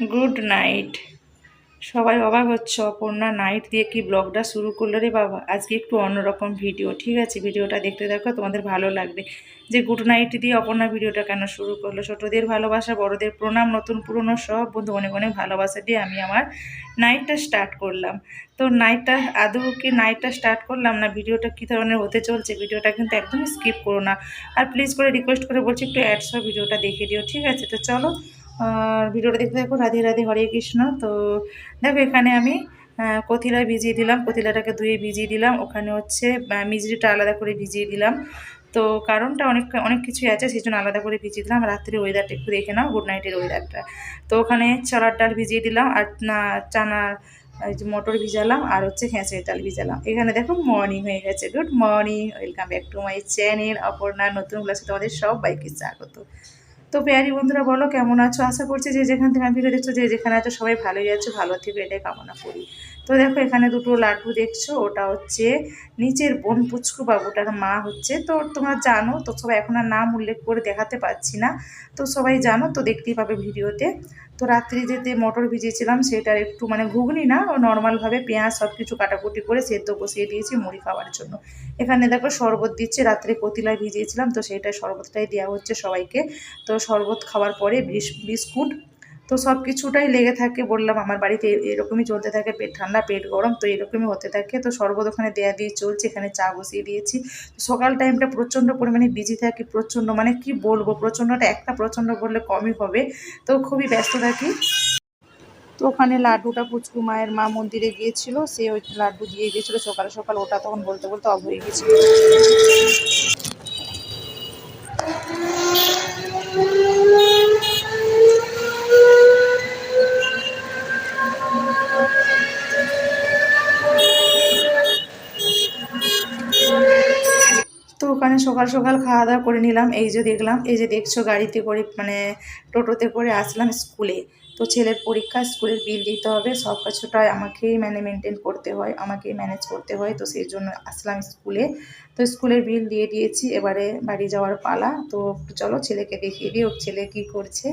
Good night. সবাই অবাক হচ্ছে, অপর্ণা নাইট দিয়ে কি ব্লগটা শুরু করল রে বাবা? আজকে একটু অন্যরকম ভিডিও, ঠিক আছে? ভিডিওটা দেখতে দেখো তোমাদের ভালো লাগবে। যে গুড নাইট দিয়ে অপর্ণা ভিডিওটা কেন শুরু করল? ছোটোদের ভালোবাসা, বড়দের প্রণাম, নতুন পুরনো সব বন্ধু অনেক অনেক ভালোবাসা দিয়ে আমি আমার নাইটটা স্টার্ট করলাম। তো নাইটটা, আদৌ কি নাইটটা স্টার্ট করলাম না? ভিডিওটা কী ধরনের হতে চলছে? ভিডিওটা কিন্তু একদমই স্কিপ করো না। আর প্লিজ করে রিকোয়েস্ট করে বলছি, একটু অ্যাডস ভিডিওটা দেখে দিও, ঠিক আছে? তো চলো আর ভিডিওটা দেখতে দেখো রাধে রাধে, হরে কৃষ্ণ। তো দেখো, এখানে আমি কতিলা ভিজিয়ে দিলাম। কতিলাটাকে ধুয়ে ভিজিয়ে দিলাম। ওখানে হচ্ছে মিজরিটা আলাদা করে ভিজিয়ে দিলাম। তো কারণটা অনেক অনেক কিছুই আছে, সেই জন্য আলাদা করে ভিজিয়ে দিলাম। রাত্রে ওয়েদারটা একটু দেখে নাও গুড নাইটের ওয়েদারটা তো ওখানে চলার ডাল ভিজিয়ে দিলাম, আর না, চানা যে মটর ভিজালাম, আর হচ্ছে খেঁচড়ের ডাল ভিজালাম। এখানে দেখো মর্নিং হয়ে গেছে। Good morning welcome back to my channel Aparna, নতুন ক্লাসে তোমাদের সব বাইকে স্বাগত। তো পেয়ারি বন্ধুরা, বলো কেমন আছো? আশা করছি যে যেখান থেকে আমি ভিডিও দেখছ যে যেখানে আছো, সবাই ভালোই আছো, ভালো থেকে, এটাই কামনা করি। তো দেখো এখানে দুটো লাড্ডু দেখছ, ওটা হচ্ছে নিচের বোন পুচকু বাবুটার মা হচ্ছে। তো তোমরা জানো, তো সবাই এখন আর নাম উল্লেখ করে দেখাতে পারছি না। তো সবাই জানো, তো দেখতেই পাবে ভিডিওতে। তো রাত্রি যেতে মটর ভিজিয়েছিলাম, সেটার একটু মানে ঘুগনি না, ও নর্মালভাবে পেঁয়াজ সব কিছু কাটাকুটি করে সেদ্ধ বসিয়ে দিয়েছি মুড়ি খাওয়ার জন্য। এখানে দেখো শরবত দিচ্ছে, রাত্রে কতিলায় ভিজিয়েছিলাম, তো সেইটাই শরবতটাই দেওয়া হচ্ছে সবাইকে। তো শরবত খাওয়ার পরে বিস- বিস্কুট তো সব কিছুটাই লেগে থাকে, বললাম আমার বাড়িতে এরকমই চলতে থাকে, পেট ঠান্ডা, পেট গরম, তো এরকমই হতে থাকে। তো শরবত ওখানে দেয়া দিয়ে চলছে, এখানে চা বসিয়ে দিয়েছি। সকাল টাইমটা প্রচণ্ড পরিমাণে বিজি থাকি, প্রচণ্ড মানে কি বলব, প্রচণ্ডটা একটা প্রচণ্ড বললে কমই হবে। তো খুবই ব্যস্ত থাকি। তো ওখানে লাড্ডুটা পুচকু মায়ের মা মন্দিরে গিয়েছিল, সে ওই লাড্ডু দিয়ে গিয়েছিল সকাল সকাল, ওটা তখন বলতে বলতে অব হয়ে গেছিল সকাল সকাল খাওয়া দাওয়া করে নিলাম। এই যে দেখলাম, এই যে দেখছ গাড়িতে করে মানে টোটোতে করে আসলাম স্কুলে। তো ছেলের পরীক্ষা, স্কুলের বিল দিতে হবে, সব কিছুটাই আমাকেই মানে মেনটেন করতে হয়, আমাকেই ম্যানেজ করতে হয়। তো সেই জন্য আসলাম স্কুলে। তো স্কুলের বিল দিয়ে দিয়েছি, এবারে বাড়ি যাওয়ার পালা। তো চলো ছেলেকে দেখিয়ে দিই, ওর ছেলে কি করছে।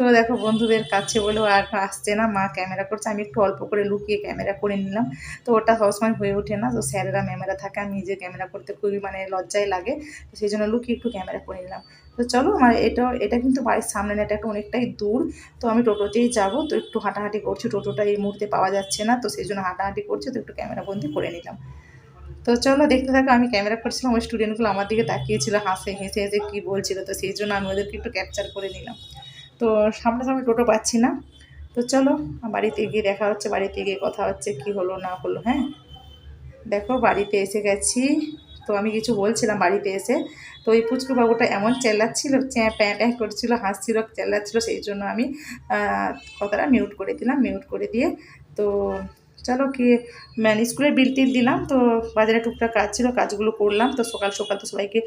তো দেখো বন্ধুদের কাছে বলেও আর আসছে না, মা ক্যামেরা করছে, আমি একটু অল্প করে লুকিয়ে ক্যামেরা করে নিলাম। তো ওটা সবসময় হয়ে ওঠে না, তো স্যারেরা ম্যামেরা থাকে, আমি নিজে ক্যামেরা করতে খুবই মানে লজ্জায় লাগে, তো সেই জন্য লুকিয়ে একটু ক্যামেরা করে নিলাম। তো চলো, আমার এটা এটা কিন্তু বাড়ির সামনে না, এটা একটা অনেকটাই দূর, তো আমি টোটোতেই যাব, তো একটু হাঁটাহাঁটি করছি, টোটোটা এই মুহূর্তে পাওয়া যাচ্ছে না, তো সেই জন্য হাঁটাহাঁটি করছি, তো একটু ক্যামেরা বন্দি করে নিলাম। তো চলো, দেখতে থাকো, আমি ক্যামেরা করছিলাম, ওই স্টুডেন্টগুলো আমার দিকে তাকিয়েছিল, হাসে হেসে হেসে কী বলছিল, তো সেই জন্য আমি ওদেরকে একটু ক্যাপচার করে নিলাম। তো সামনাসামনি টোটো পাচ্ছি না। তো চলো বাড়িতে গিয়ে দেখা হচ্ছে, বাড়িতে গিয়ে কথা হচ্ছে, কি হলো, না হলো হ্যাঁ? দেখো, বাড়িতে এসে গেছি। তো আমি কিছু বলছিলাম বাড়িতে এসে। তো ওই পুচকু বাবুটা এমন চেল্লাচ্ছিল, চ্যাঁ প্যাঁ প্যাঁ করছিল, হাসছিল, চেল্লাচ্ছিল, সেই জন্য আমি কথাটা মিউট করে দিলাম মিউট করে দিয়ে তো চলো কি মানে স্কুলের বিল টিল দিলাম, তো বাজারে টুকটাক কাজ ছিল, কাজগুলো করলাম, তো সকাল সকাল তো সবাইকে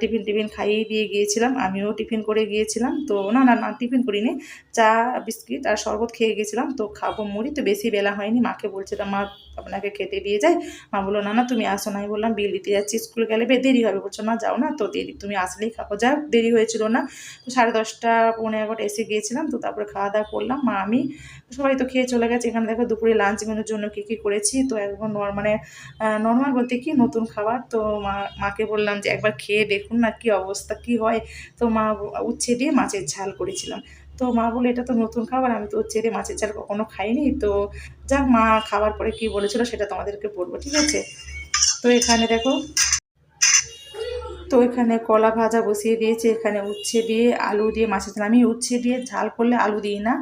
টিফিন টিফিন খাইয়ে দিয়ে গিয়েছিলাম, আমিও টিফিন করে গিয়েছিলাম, তো না না না, টিফিন করিনি, চা, বিস্কিট আর শরবত খেয়ে গেছিলাম, তো খাব মুড়ি, তো বেশি বেলা হয়নি, মাকে বলছিলাম, মা আপনাকে খেতে দিয়ে যায়। মা বলল, না না, তুমি আসো না। আমি বললাম, বিল দিতে যাচ্ছি, স্কুলে গেলে বে, দেরি হবে। বলছো না যাও না, তো দেরি, তুমি আসলেই খাব যা দেরি হয়েছিল না। তো সাড়ে দশটা পনেরো এগারোটা এসে গিয়েছিলাম, তো তারপরে খাওয়া দাওয়া করলাম। মা, আমি সবাই তো খেয়ে চলে গেছে। এখানে দেখো দুপুরে লাঞ্চ মেনুর জন্য কী কী করেছি? তো একদম নর- মানে নর্মাল বলতে কি, নতুন খাবার। তো মা, মাকে বললাম যে, একবার খেয়ে দেখুন না কি অবস্থা, কি হয়? তো মা উচ্ছে দিয়ে মাছের ঝাল করেছিলাম। তো মা বলে এটা তো নতুন খাবার, আমি তো দিয়ে মাছের ঝাল কখনো খাইনি। তো যাক, মা খাবার পরে কি বলেছিল সেটা তোমাদেরকে বলব, ঠিক আছে? তো এখানে দেখো, তো এখানে কলা ভাজা বসিয়ে দিয়েছি, এখানে উচ্ছে দিয়ে আলু দিয়ে মাছের ঝাল। আমি উচ্ছে দিয়ে ঝাল করলে আলু দিই না,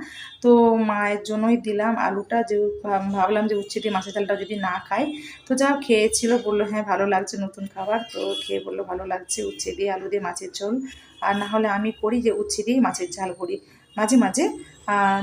তো মায়ের জন্যই দিলাম আলুটা, যে ভাব- ভাবলাম যে উচ্ছে দিয়ে মাছের ঝালটা যদি না খাই। তো যা খেয়েছিল, বলল হ্যাঁ ভালো লাগছে নতুন খাবার। তো খেয়ে বলল, ভালো লাগছে উচ্ছে দিয়ে আলু দিয়ে মাছের ঝোল। আর না হলে আমি করি যে উচ্ছে দিয়ে মাছের ঝাল করি। মাঝে মাঝে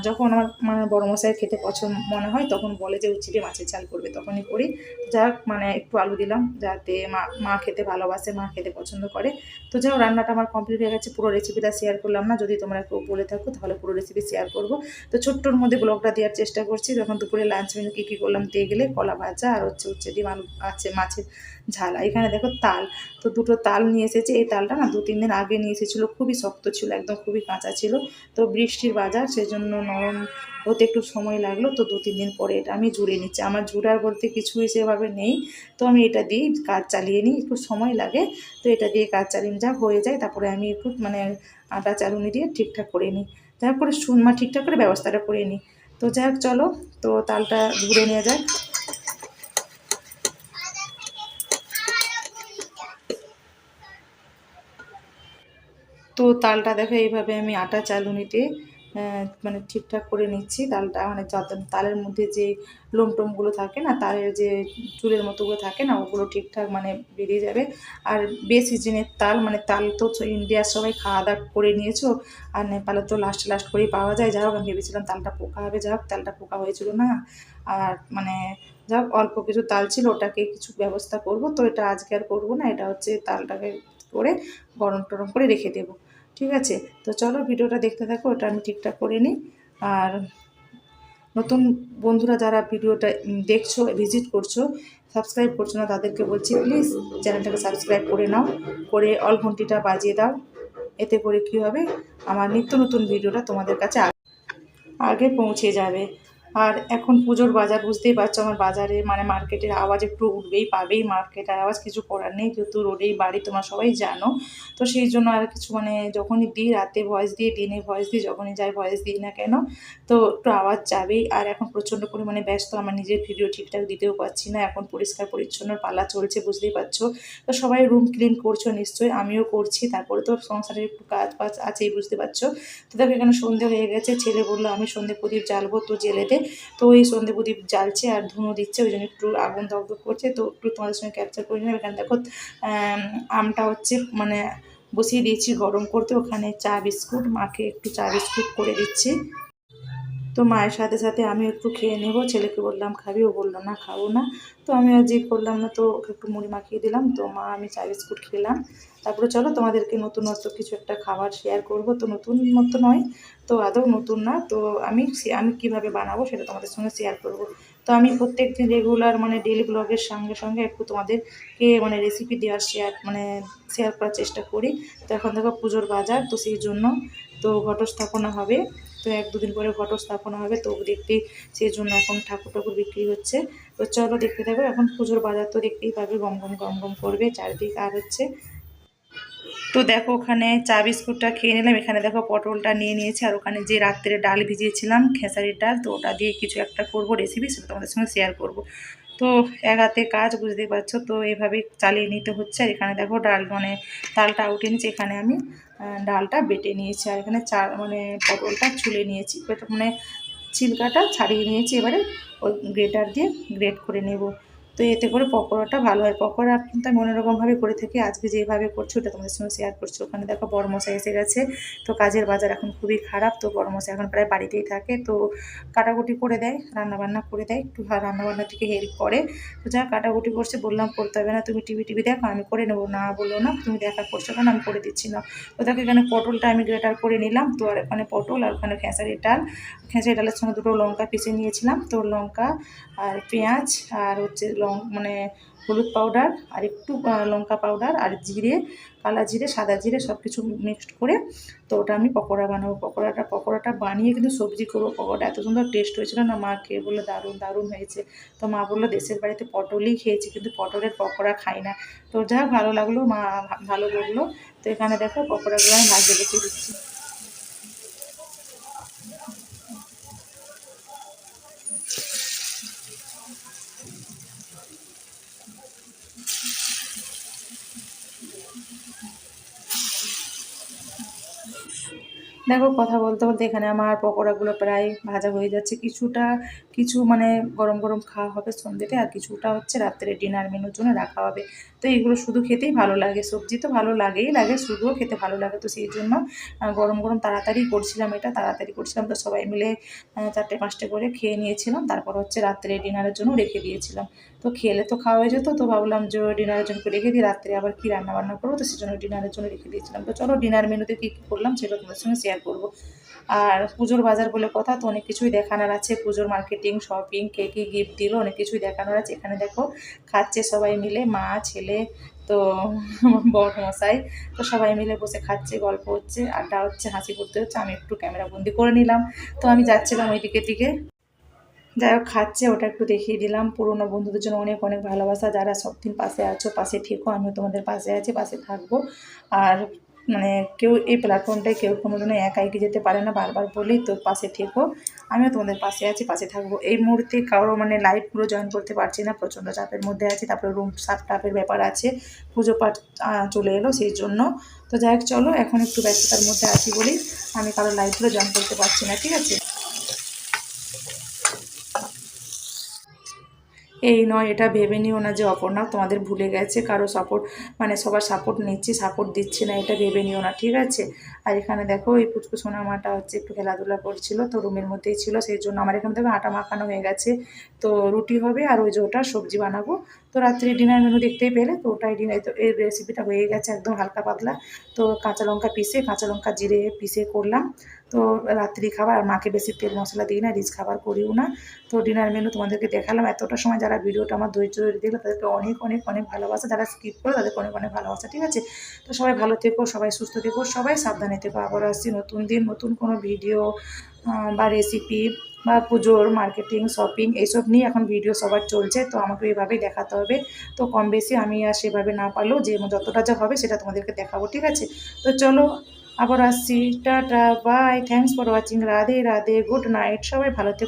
যখন আমার মানে বড় মশাই খেতে পছন্দ মনে হয়, তখন বলে যে দিয়ে মাছের ঝাল করবে। তখনই করি। যাক মানে একটু আলু দিলাম, যাতে মা মা খেতে ভালোবাসে, মা খেতে পছন্দ করে। তো যাও রান্নাটা আমার কমপ্লিট হয়ে গেছে, পুরো রেসিপিটা শেয়ার করলাম না। যদি তোমরা কেউ বলে থাকো, তাহলে পুরো রেসিপি শেয়ার করব। তো ছোট্টর মধ্যে ব্লগটা দেওয়ার চেষ্টা করছি। যখন দুপুরে লাঞ্চ মেনু কী কী করলাম দিয়ে গেলে কলা ভাজা আর হচ্ছে ডিম আলু, আছে মাছের ঝাল, এখানে দেখো তাল। তো দুটো তাল নিয়ে এসেছে। এই তালটা না দু তিন দিন আগে নিয়ে এসেছিল, খুবই শক্ত ছিল, একদম খুবই কাঁচা ছিল। তো বৃষ্টির বাজার সেই জন্য জন্য নরম হতে একটু সময় লাগল। তো দু তিন দিন পরে এটা আমি জুড়ে নিচ্ছি। আমার জুড়ার বলতে কিছুই সেভাবে নেই। তো আমি এটা দিয়েই কাজ চালিয়ে নিই, একটু সময় লাগে। তো এটা দিয়ে কাজ চালিয়ে যা হয়ে যায় তারপরে আমি একটু মানে আটা, চালুনি দিয়ে ঠিকঠাক করে নিই। তারপরে সুরমা ঠিকঠাক করে ব্যবস্থাটা করে নিই। তো যাই চলো। তো তালটা ঘুরে নিয়ে যাক। তো তালটা দেখো, এইভাবে আমি আটা চালুনিতে মানে ঠিকঠাক করে নিচ্ছি। তালটা মানে তালের মধ্যে যে লোমটোমগুলো থাকে না, তালের যে চুলের মতোগুলো থাকে না, ওগুলো ঠিকঠাক মানে বেরিয়ে যাবে। আর বে সিজনের তাল মানে তাল তো ইন্ডিয়ার সবাই খাওয়া দাওয়া করে নিয়েছো, আর নেপালে তো লাস্ট লাস্ট করেই পাওয়া যায়। যাই হোক, আমি ভেবেছিলাম তালটা পোকা হবে, যাই হোক, তালটা পোকা হয়েছিল না। আর মানে যা অল্প কিছু তাল ছিল, ওটাকে কিছু ব্যবস্থা করব। তো এটা আজকে আর করব না, এটা হচ্ছে তালটাকে করে গরম টরম করে রেখে দেবো। ঠিক আছে? তো চলো ভিডিওটা দেখতে থাকো, ওটা আমি ঠিকঠাক করে নিই। আর নতুন বন্ধুরা যারা ভিডিওটা দেখছ ভিজিট করছ সাবস্ক্রাইব করছ না, তাদেরকে বলছি প্লিজ চ্যানেলটাকে সাবস্ক্রাইব করে নাও, করে অল ঘন্টিটা বাজিয়ে দাও। এতে করে কি হবে? আমার নিত্য নতুন ভিডিওটা তোমাদের কাছে আগে পৌঁছে যাবে। আর এখন পুজোর বাজার, বুঝতেই পারছ আমার বাজারে মানে মার্কেটের আওয়াজ একটু উঠবেই, পাবেই মার্কেটের আওয়াজ, কিছু করার নেই, যেহেতু রোডেই বাড়ি, তোমরা সবাই জানো। তো সেই জন্য আর কিছু মানে যখনই দিই, রাতে ভয়েস দিয়ে দিনে ভয়েস দিই, যখনই যাই ভয়েস দিই না কেন, তো একটু আওয়াজ যাবেই। আর এখন প্রচণ্ড পরিমাণে ব্যস্ত, আমার নিজের ভিডিও ঠিকঠাক দিতেও পারছি না, এখন পরিষ্কার পরিচ্ছন্ন পালা চলছে, বুঝতেই পারছ। তো সবাই রুম ক্লিন করছ নিশ্চয়ই, আমিও করছি, তারপরে তো সংসারের একটু কাজ বাজ আছেই, বুঝতে পারছ। তো দেখো এখানে সন্ধে হয়ে গেছে, ছেলে বলল, আমি সন্ধে প্রদীপ জ্বালবো তো জেলে দে তো ওই সন্ধে প্রদীপ জ্বালছে আর ধুনো দিচ্ছে ওই জন্য একটু আগুন দগ্ধ করছে। তো একটু তোমাদের সঙ্গে ক্যাপচার করে নিলাম। এখানে দেখো আম, আমটা হচ্ছে মানে বসিয়ে দিয়েছি গরম করতে। ওখানে চা বিস্কুট মাকে একটু চা বিস্কুট করে দিচ্ছি। তো মায়ের সাথে সাথে আমি একটু খেয়ে নেব। ছেলেকে বললাম, খাবি? ও বলল, না, খাব না। তো আমি আর জিদ করলাম না, তো ওকে একটু মুড়ি মাখিয়ে দিলাম। তো মা, আমি চা বিস্কুট খেলাম। তারপরে চলো, তোমাদেরকে নতুন নতুনত্ব কিছু একটা খাবার শেয়ার করব। তো নতুন মতো নয়, তো আদৌ নতুন না। তো আমি আমি কীভাবে বানাবো সেটা তোমাদের সঙ্গে শেয়ার করব। তো আমি প্রত্যেক দিন রেগুলার মানে ডেলি ব্লগের সঙ্গে সঙ্গে একটু তোমাদেরকে মানে রেসিপি দেওয়ার শেয়ার মানে শেয়ার করার চেষ্টা করি। তো এখন দেখো পুজোর বাজার, তো সেই জন্য তো ঘটস্থাপনা হবে। তো এক দুদিন পরে ঘটস্থাপনা হবে, তো দেখতেই সেই জন্য এখন ঠাকুর ঠাকুর বিক্রি হচ্ছে। তো চলো দেখতে থাকো, এখন পুজোর বাজার তো দেখতেই পাবে গম গম গম গম করবে চারিদিক, আর হচ্ছে তো দেখো ওখানে চা বিস্কুটটা খেয়ে নিলাম, এখানে দেখো পটলটা নিয়ে নিয়েছি, আর ওখানে যে রাত্রে ডাল ভিজিয়েছিলাম, খেসারির ডাল, তো ওটা দিয়ে কিছু একটা করব রেসিপি সেটা তোমাদের সঙ্গে শেয়ার করব। তো এক হাতে কাজ বুঝতে পারছ? তো এভাবে চালিয়ে নিতে হচ্ছে। আর এখানে দেখো ডাল মানে ডালটা উঠে নিয়েছি। এখানে আমি ডালটা বেটে নিয়েছি। আর এখানে চা মানে পটলটা ছুলে নিয়েছি। মানে ছিলকাটা ছাড়িয়ে নিয়েছি। এবারে ওই গ্রেটার দিয়ে গ্রেট করে নেব। তো এতে করে পকোড়াটা ভালো হয়। পকোড়া কিন্তু আমি অন্যরকমভাবে করে থাকি। আজকে যেভাবে করছি, ওটা তোমাদের সঙ্গে শেয়ার করছি। ওখানে দেখো বড় বড়মশাই এসে গেছে। তো কাজের বাজার এখন খুবই খারাপ। তো বড়মশাই এখন প্রায় বাড়িতেই থাকে। তো কাটাকুটি করে দেয়, রান্নাবান্না করে দেয়। একটু রান্নাবান্নার দিকে হেল্প করে। তো যা কাটাকুটি করছে। বললাম, করতে হবে না। তুমি টিভি টিভি দেখো, আমি করে নেব। না বলল না। তুমি দেখা করছ কেন? আমি করে দিচ্ছি না। তো দেখো, এখানে পটলটা আমি গ্রেটার করে নিলাম। তো আর এখানে পটল আর ওখানে খেসারির ডাল। খেসারি ডালের সঙ্গে দুটো লঙ্কা পিষে নিয়েছিলাম। তো লঙ্কা আর পেঁয়াজ আর হচ্ছে লং মানে হলুদ পাউডার আর একটু লঙ্কা পাউডার আর জিরে, কালা জিরে, সাদা জিরে সব কিছু মিক্সড করে তো ওটা আমি পকোড়া বানাবো। পকোড়াটা পকোড়াটা বানিয়ে কিন্তু সবজি করব। পকোড়া এত সুন্দর টেস্ট হয়েছিল না, মা খেয়ে বলল, দারুণ দারুণ হয়েছে। তো মা বলল, দেশের বাড়িতে পটলই খেয়েছি, কিন্তু পটলের পকোড়া খাই না। তো যা ভালো লাগল, মা ভালো বলল। তো এখানে দেখো পকোড়াগুলো আমি ভাজতে বসিয়ে দিচ্ছি। দেখো, কথা বলতে বলতে এখানে আমার পকোড়াগুলো প্রায় ভাজা হয়ে যাচ্ছে। কিছুটা, কিছু মানে গরম গরম খাওয়া হবে সন্ধ্যেতে আর কিছুটা হচ্ছে রাত্রে ডিনার মেনুর জন্য রাখা হবে। তো এইগুলো শুধু খেতেই ভালো লাগে, সবজি তো ভালো লাগেই লাগে, শুধুও খেতে ভালো লাগে তো সেই জন্য গরম গরম তাড়াতাড়ি করছিলাম এটা, তাড়াতাড়ি করছিলাম তো সবাই মিলে চারটে পাঁচটে করে খেয়ে নিয়েছিলাম, তারপর হচ্ছে রাত্রে ডিনারের জন্য রেখে দিয়েছিলাম। তো খেলে তো খাওয়া হয়ে যেত, তো ভাবলাম যে ডিনারের জন্য রেখে দিই, রাত্রে আবার কী রান্না বান্না করব, তো সেই জন্য ডিনারের জন্য রেখে দিয়েছিলাম। তো চলো ডিনার মেনুতে কী কী করলাম সেটা তোমাদের সঙ্গে শেয়ার করব। আর পুজোর বাজার বলে কথা তো অনেক কিছুই দেখানোর আছে। পুজোর মার্কেটিং শপিং কে কী গিফট দিল, অনেক কিছুই দেখানোর আছে। এখানে দেখো, খাচ্ছে সবাই মিলে, মা, ছেলে, তো বড় মশাই, তো সবাই মিলে বসে খাচ্ছে, গল্প হচ্ছে, আড্ডা হচ্ছে, হাসি করতে হচ্ছে। আমি একটু ক্যামেরা বন্দি করে নিলাম। তো আমি যাচ্ছিলাম ওই দিকে। দিকে যাই হোক, খাচ্ছে, ওটা একটু দেখিয়ে দিলাম। পুরোনো বন্ধুদের জন্য অনেক অনেক ভালোবাসা। যারা সব দিন পাশে আছো, পাশে থেকো। আমিও তোমাদের পাশে আছি, পাশে থাকব। আর মানে কেউ এই প্ল্যাটফর্মটায় কেউ কোনো জন্য একা এগিয়ে যেতে পারে না, বারবার বলি তো পাশে থেকো। আমিও তোমাদের পাশে আছি, পাশে থাকব। এই মুহূর্তে কারও মানে লাইভগুলো জয়েন করতে পারছি না, প্রচণ্ড চাপের মধ্যে আছি, তারপরে রুম সাপ টাপের ব্যাপার আছে, পুজো পাঠ চলে এলো সেই জন্য। তো যাই হোক, চলো, এখন একটু ব্যস্ততার মধ্যে আছি বলি আমি কারও লাইভগুলো জয়েন করতে পারছি না, ঠিক আছে? এই নয়, এটা ভেবে নিও না যে অপর্ণা, তোমাদের ভুলে গেছে, কারও সাপোর্ট মানে সবার সাপোর্ট নিচ্ছি সাপোর্ট দিচ্ছে না, এটা ভেবে নিও না, ঠিক আছে? আর এখানে দেখো, এই পুচকু সোনা মাটা হচ্ছে একটু খেলাধুলা করছিল, তো রুমের মধ্যেই ছিল, সেই জন্য আমার এখানে দেখো আটা মাখানো হয়ে গেছে। তো রুটি হবে আর ওই যে ওটা সবজি বানাবো। তো রাত্রি ডিনার মেনু দেখতেই পেলে, তো ওটাই ডিনার তো এই রেসিপিটা হয়ে গেছে একদম হালকা পাতলা। তো কাঁচা লঙ্কা পিষে, কাঁচা লঙ্কা জিরে পিষে করলাম। তো রাত্রি খাবার, আর মাকে বেশি তেল মশলা দিই না, রিচ খাবার করিও না। তো ডিনার মেনু তোমাদেরকে দেখালাম, এতটা সময় যারা ভিডিওটা আমার ধৈর্য ধরে দেখল, তাদেরকে অনেক অনেক অনেক ভালোবাসা। যারা স্কিপ করে, তাদেরকে অনেক অনেক ভালোবাসা, ঠিক আছে? তো সবাই ভালো থেকো, সবাই সুস্থ থেকো, সবাই সাবধানে থেকো আবার আসছি নতুন দিন, নতুন কোনো ভিডিও বা রেসিপি বা পুজোর মার্কেটিং শপিং এইসব নিয়ে এখন ভিডিও সবার চলছে। তো আমাকে এভাবেই দেখাতে হবে। তো কম বেশি আমি আর সেভাবে না পারলেও যে যতটা যা হবে সেটা তোমাদেরকে দেখাবো, ঠিক আছে? তো চলো, আবার আসছি। Tata bye thanks for watching Radhe Radhe good night সবাই ভালো থেকো।